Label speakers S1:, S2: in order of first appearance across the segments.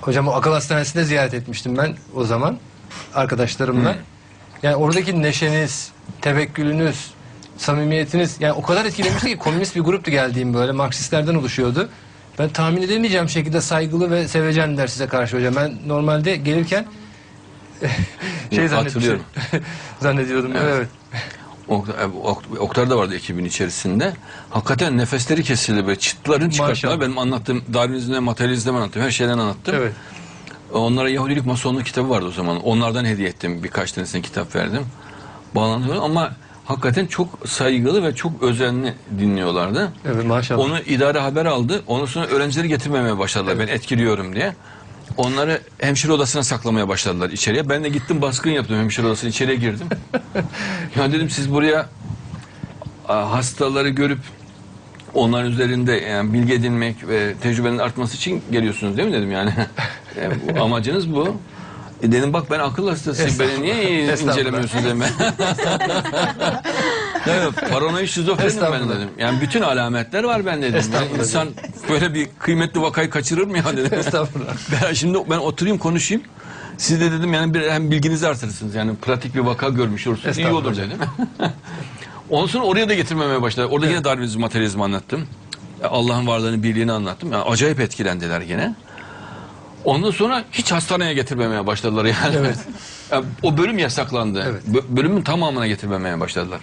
S1: Hocam o akıl hastanesinde ziyaret etmiştim ben o zaman arkadaşlarımla. Yani oradaki neşeniz, tevekkülünüz, samimiyetiniz yani o kadar etkilemişti ki komünist bir gruptu geldiğim böyle Marksistlerden oluşuyordu. Ben tahmin edemeyeceğim şekilde saygılı ve sevecenler size karşı hocam. Ben normalde gelirken şey zannetmiştim.
S2: hatırlıyorum.
S1: zannediyordum. Evet. evet.
S2: Ok- Oktar da vardı ekibin içerisinde. Hakikaten nefesleri kesildi böyle çıtların çıkarttılar. Benim anlattığım Darwinizm'de, materyalizm'de anlattım. Her şeyden anlattım.
S1: Evet.
S2: Onlara Yahudilik Masonluk kitabı vardı o zaman. Onlardan hediye ettim. Birkaç tanesine kitap verdim. Bağlantılı ama hakikaten çok saygılı ve çok özenli dinliyorlardı.
S1: Evet maşallah.
S2: Onu idare haber aldı. Ondan sonra öğrencileri getirmemeye başladılar. Ben etkiliyorum diye. Onları hemşire odasına saklamaya başladılar içeriye. Ben de gittim baskın yaptım hemşire odasına içeriye girdim. ya dedim siz buraya hastaları görüp onların üzerinde yani bilgi edinmek ve tecrübenin artması için geliyorsunuz değil mi dedim yani. Yani bu amacınız bu. E dedim bak ben akıl hastasıyım. Beni niye
S1: Estağfurullah.
S2: incelemiyorsun dedim. evet, paranoid şizofrenim ben dedim. Yani bütün alametler var ben dedim. Yani insan böyle bir kıymetli vakayı kaçırır mı ya dedim.
S1: Estağfurullah.
S2: Ben şimdi ben oturayım konuşayım. Siz de dedim yani bir hem bilginizi artırırsınız. Yani pratik bir vaka görmüş olursunuz. İyi olur dedim. Ondan sonra oraya da getirmemeye başladı. Orada yine Darwinizm, materyalizmi anlattım. Allah'ın varlığını, birliğini anlattım. Yani acayip etkilendiler yine. Ondan sonra hiç hastaneye getirmemeye başladılar yani.
S1: Evet.
S2: Yani o bölüm yasaklandı.
S1: Evet.
S2: Bö- bölümün tamamına getirmemeye başladılar.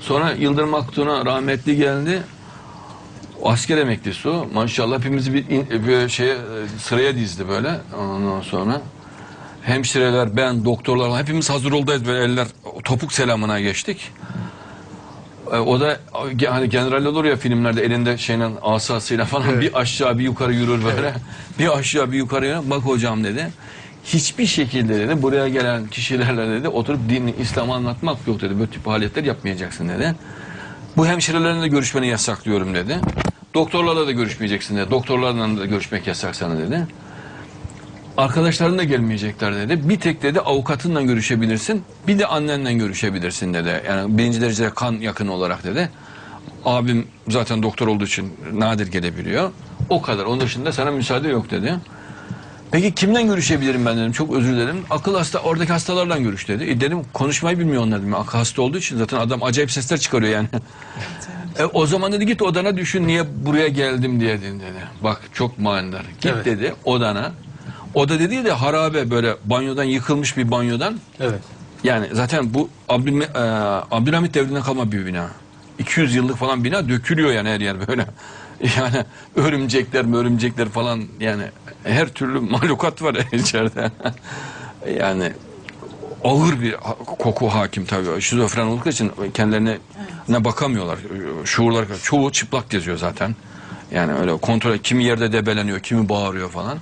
S2: Sonra Yıldırım Aktun'a rahmetli geldi. O asker emeklisi o. Maşallah hepimizi bir, in- bir şeye, sıraya dizdi böyle. Ondan sonra hemşireler, ben, doktorlar hepimiz hazır oldayız böyle eller topuk selamına geçtik. E, O da e, hani general olur ya filmlerde elinde şeyle asasıyla falan bir aşağı bir yukarı yürür böyle. Bir aşağı bir yukarı yürür. Bak hocam dedi. Hiçbir şekilde dedi buraya gelen kişilerle dedi oturup din İslam'ı anlatmak yok dedi. Böyle tip faaliyetler yapmayacaksın dedi. Bu hemşirelerle de görüşmeni yasaklıyorum dedi. Doktorlarla da görüşmeyeceksin dedi. Doktorlarla da görüşmek yasak sana dedi. Arkadaşların da gelmeyecekler dedi. Bir tek dedi avukatınla görüşebilirsin. Bir de annenle görüşebilirsin dedi. Yani birinci derecede kan yakın olarak dedi. Abim zaten doktor olduğu için nadir gelebiliyor. O kadar. Onun dışında sana müsaade yok dedi. Peki kimden görüşebilirim ben dedim. Çok özür dilerim. Akıl hasta oradaki hastalarla görüş dedi. E dedim konuşmayı bilmiyor onlar dedim. Akıl hasta olduğu için zaten adam acayip sesler çıkarıyor yani. E, o zaman dedi git odana düşün niye buraya geldim diye dedi. Bak çok manidar. Git
S1: Evet.
S2: dedi odana. Oda dediği de harabe böyle banyodan yıkılmış bir banyodan.
S1: Evet.
S2: Yani zaten bu Abdül, e, Abdülhamit devrinden kalma bir bina. 200 yıllık falan bina dökülüyor yani her yer böyle. Yani örümcekler örümcekler falan yani her türlü mahlukat var içeride. yani ağır bir koku hakim tabii. Şizofren oldukları için kendilerine ne bakamıyorlar. Şuurlar çoğu çıplak geziyor zaten. Yani öyle kontrol kimi yerde debeleniyor, kimi bağırıyor falan.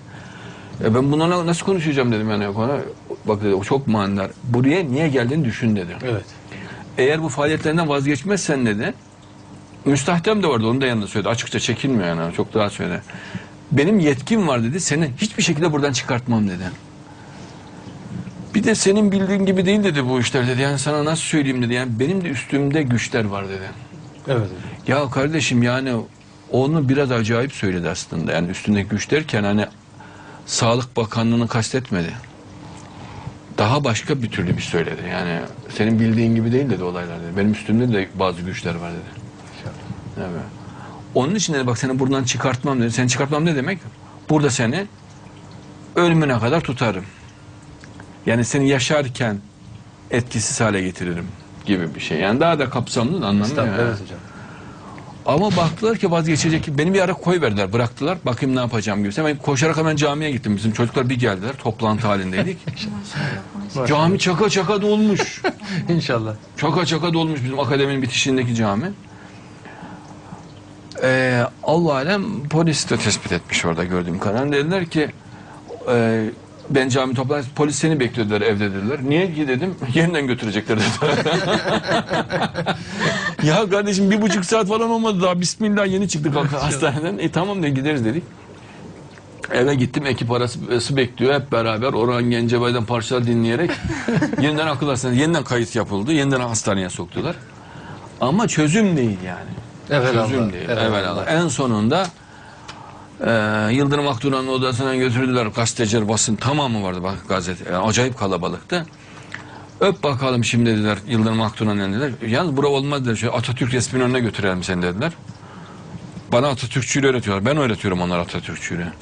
S2: E ben bunlarla nasıl konuşacağım dedim yani bana. Bak dedi o çok manidar. Buraya niye geldiğini düşün dedi.
S1: Evet.
S2: Eğer bu faaliyetlerinden vazgeçmezsen dedi. Müstahdem de vardı onu da yanında söyledi. Açıkça çekinmiyor yani çok daha söyledi. Benim yetkim var dedi. Seni hiçbir şekilde buradan çıkartmam dedi. Bir de senin bildiğin gibi değil dedi bu işler dedi. Yani sana nasıl söyleyeyim dedi. Yani benim de üstümde güçler var dedi.
S1: Evet.
S2: Ya kardeşim yani onu biraz acayip söyledi aslında. Yani üstündeki güç derken hani Sağlık Bakanlığı'nı kastetmedi. Daha başka bir türlü bir söyledi. Yani senin bildiğin gibi değil dedi olaylar dedi. Benim üstümde de bazı güçler var dedi. Evet. Onun için dedi bak seni buradan çıkartmam dedi. Seni çıkartmam ne demek? Burada seni ölümüne kadar tutarım. Yani seni yaşarken etkisiz hale getiririm gibi bir şey. Yani daha da kapsamlı anlamı. Yani.
S1: Evet hocam.
S2: Ama baktılar ki vazgeçecek. Beni bir ara koy verdiler, bıraktılar. Bakayım ne yapacağım gibi. Hemen koşarak hemen camiye gittim. Bizim çocuklar bir geldiler. Toplantı halindeydik. Cami çaka çaka dolmuş.
S1: İnşallah.
S2: Çaka çaka dolmuş bizim akademinin bitişindeki cami. Ee, Allah alem polis de tespit etmiş orada gördüğüm kadarıyla. Dediler ki e, ben cami toplar polis seni bekliyorlar evde dediler. Niye ki dedim yeniden götürecekler dediler. ya kardeşim bir buçuk saat falan olmadı daha bismillah yeni çıktık hastaneden. E tamam de gideriz dedik. Eve gittim ekip arası bekliyor hep beraber Orhan Gencebay'dan parçalar dinleyerek yeniden akıl hastanesi yeniden kayıt yapıldı yeniden hastaneye soktular. Ama çözüm değil yani.
S1: Evet
S2: çözüm
S1: Allah.
S2: değil.
S1: Evet
S2: Evet
S1: Allah.
S2: Allah. En sonunda Ee, Yıldırım Aktuna'nın odasına götürdüler. Gazeteciler basın tamamı vardı bak gazete. Yani acayip kalabalıktı. Öp bakalım şimdi dediler Yıldırım Aktuna'nın dediler. Yalnız bura olmaz dediler. Şöyle Atatürk resminin önüne götürelim seni dediler. Bana Atatürkçülüğü öğretiyorlar. Ben öğretiyorum onlara Atatürkçülüğü.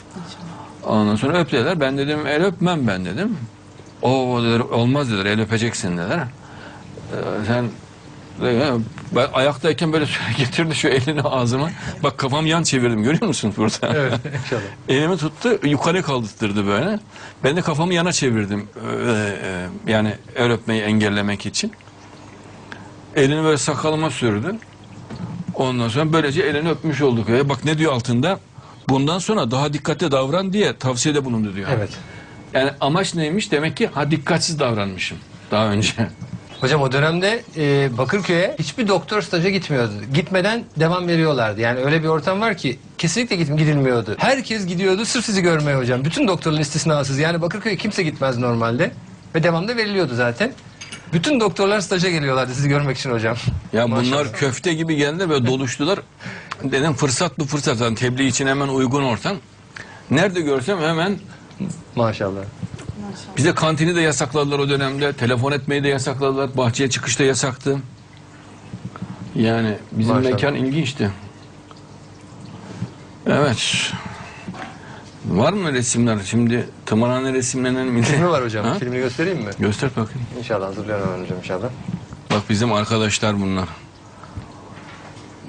S2: Ondan sonra öp dediler. Ben dedim el öpmem ben dedim. O dediler olmaz dediler el öpeceksin dediler. Ee, sen ben ayaktayken böyle getirdi şu elini ağzıma. Bak kafam yan çevirdim görüyor musun burada?
S1: Evet inşallah.
S2: Elimi tuttu yukarı kaldırdı böyle. Ben de kafamı yana çevirdim. Ee, e, yani el öpmeyi engellemek için. Elini böyle sakalıma sürdü. Ondan sonra böylece elini öpmüş olduk. Ve bak ne diyor altında? Bundan sonra daha dikkatli davran diye tavsiyede bulundu diyor.
S1: Evet.
S2: Yani amaç neymiş? Demek ki ha dikkatsiz davranmışım daha önce.
S1: Hocam o dönemde e, Bakırköy'e hiçbir doktor staja gitmiyordu. Gitmeden devam veriyorlardı. Yani öyle bir ortam var ki kesinlikle git, gidilmiyordu. Herkes gidiyordu sırf sizi görmeye hocam. Bütün doktorların istisnasız. Yani Bakırköy'e kimse gitmez normalde. Ve devamda veriliyordu zaten. Bütün doktorlar staja geliyorlardı sizi görmek için hocam.
S2: Ya bunlar köfte gibi geldi ve doluştular. Dedim fırsat bu fırsat. Yani tebliğ için hemen uygun ortam. Nerede görsem hemen
S1: Maşallah.
S2: Bize kantini de yasakladılar o dönemde. Telefon etmeyi de yasakladılar. Bahçeye çıkış da yasaktı. Yani bizim
S1: Maşallah.
S2: mekan ilginçti. Evet. Var mı resimler? Şimdi tımarhane resimlenen millet.
S1: Filmi var hocam.
S2: Ha?
S1: Filmini göstereyim mi?
S2: Göster bakayım.
S1: İnşallah hazırlıyorum hocam inşallah.
S2: Bak bizim arkadaşlar bunlar.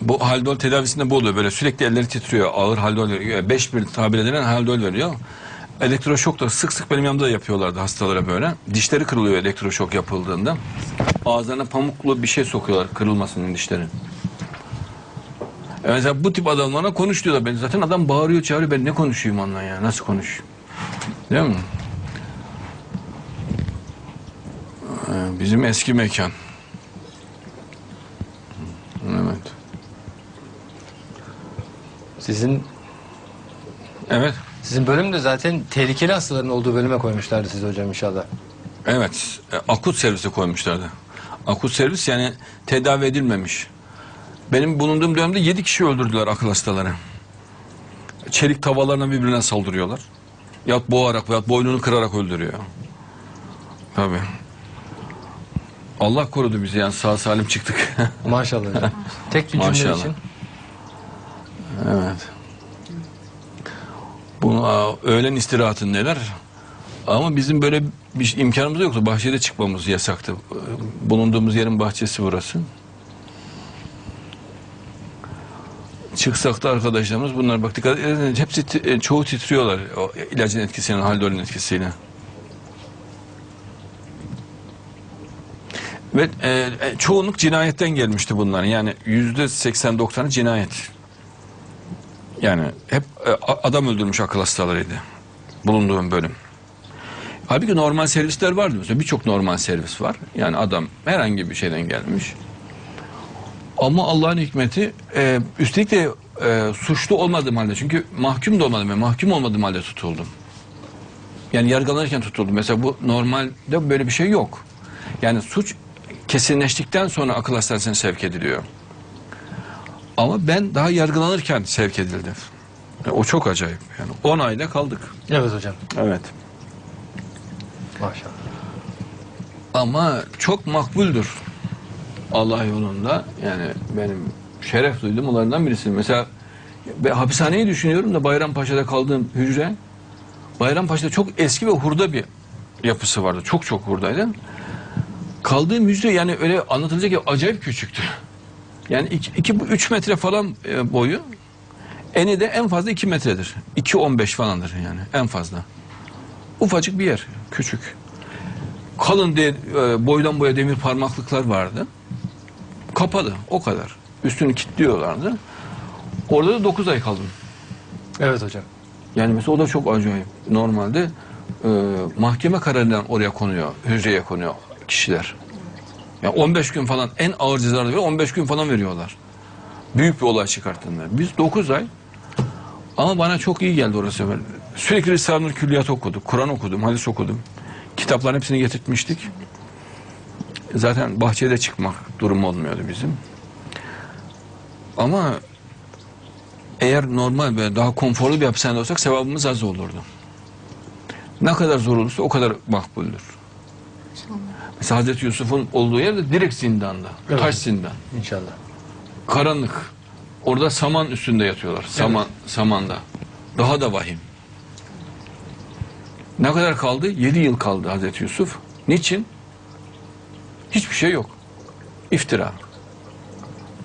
S2: Bu haldol tedavisinde bu oluyor böyle sürekli elleri titriyor ağır haldol veriyor. 5 bir tabir edilen haldol veriyor. Elektroşok da sık sık benim yanımda da yapıyorlardı hastalara böyle. Dişleri kırılıyor elektroşok yapıldığında. Ağızlarına pamuklu bir şey sokuyorlar kırılmasın dişleri. E mesela bu tip adamlara konuş diyorlar. Ben zaten adam bağırıyor çağırıyor ben ne konuşayım onunla ya nasıl konuşayım? Değil mi? Ee, Bizim eski mekan. Evet.
S1: Sizin
S2: Evet.
S1: Sizin bölüm de zaten tehlikeli hastaların olduğu bölüme koymuşlardı sizi hocam inşallah.
S2: Evet. E, Akut servise koymuşlardı. Akut servis yani tedavi edilmemiş. Benim bulunduğum dönemde 7 kişi öldürdüler akıl hastaları. Çelik tavalarına birbirine saldırıyorlar. Yahut boğarak veya boynunu kırarak öldürüyor. Tabii. Allah korudu bizi yani sağ salim çıktık.
S1: Maşallah hocam. Tek bir cümle
S2: Maşallah.
S1: için.
S2: Evet. Öğlen istirahatindeler. Ama bizim böyle bir şey- imkanımız yoktu. Bahçede çıkmamız yasaktı. Bulunduğumuz yerin bahçesi burası. Çıksak da arkadaşlarımız bunlar bak dikkat edin hepsi e, çoğu titriyorlar o ilacın etkisiyle, haldolün etkisiyle. Ve e, e, çoğunluk cinayetten gelmişti bunlar. Yani yüzde 80-90'ı cinayet. Yani hep e, adam öldürmüş akıl hastalarıydı. Bulunduğum bölüm. Halbuki normal servisler vardı mesela. Birçok normal servis var. Yani adam herhangi bir şeyden gelmiş. Ama Allah'ın hikmeti e, üstelik de e, suçlu olmadığım halde çünkü mahkum da olmadım. Yani mahkum olmadığım halde tutuldum. Yani yargılanırken tutuldum. Mesela bu normalde böyle bir şey yok. Yani suç kesinleştikten sonra akıl hastanesine sevk ediliyor. Ama ben daha yargılanırken sevk edildim. O çok acayip. Yani 10 ayda kaldık.
S1: Evet hocam.
S2: Evet.
S1: Maşallah.
S2: Ama çok makbuldür. Allah yolunda. Yani benim şeref duydum onlardan birisi. Mesela ben hapishaneyi düşünüyorum da Bayrampaşa'da kaldığım hücre Bayrampaşa'da çok eski ve hurda bir yapısı vardı. Çok çok hurdaydı. Kaldığım hücre yani öyle anlatılacak gibi acayip küçüktü. Yani 2-3 metre falan e, boyu. Eni de en fazla 2 metredir. 2-15 falandır yani en fazla. Ufacık bir yer. Küçük. Kalın de, e, boydan boya demir parmaklıklar vardı. Kapalı. O kadar. Üstünü kilitliyorlardı. Orada da 9 ay kaldım.
S1: Evet hocam.
S2: Yani mesela o da çok acayip. Normalde e, mahkeme kararından oraya konuyor, hücreye konuyor kişiler. Yani 15 gün falan en ağır cezaları veriyor, 15 gün falan veriyorlar. Büyük bir olay çıkarttığında. Biz 9 ay ama bana çok iyi geldi orası. Sürekli Risale-i Külliyat okuduk, Kur'an okudum, hadis okudum. Kitapların hepsini getirtmiştik. Zaten bahçede çıkmak durumu olmuyordu bizim. Ama eğer normal ve daha konforlu bir hapishanede olsak sevabımız az olurdu. Ne kadar zor olursa o kadar makbuldür. Mesela Hazreti Yusuf'un olduğu yerde direkt zindanda.
S1: Evet.
S2: Taş zindan.
S1: İnşallah.
S2: Karanlık. Orada saman üstünde yatıyorlar. Saman, samanda. Daha da vahim. Ne kadar kaldı? Yedi yıl kaldı Hazreti Yusuf. Niçin? Hiçbir şey yok. İftira.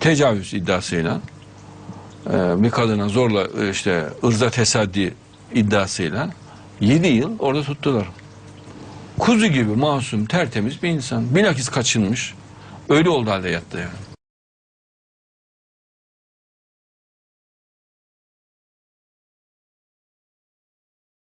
S2: Tecavüz iddiasıyla e, bir kadına zorla e, işte ırza tesaddi iddiasıyla yedi yıl orada tuttular. Kuzu gibi masum, tertemiz bir insan. Bilakis kaçınmış. Öyle oldu halde yattı yani.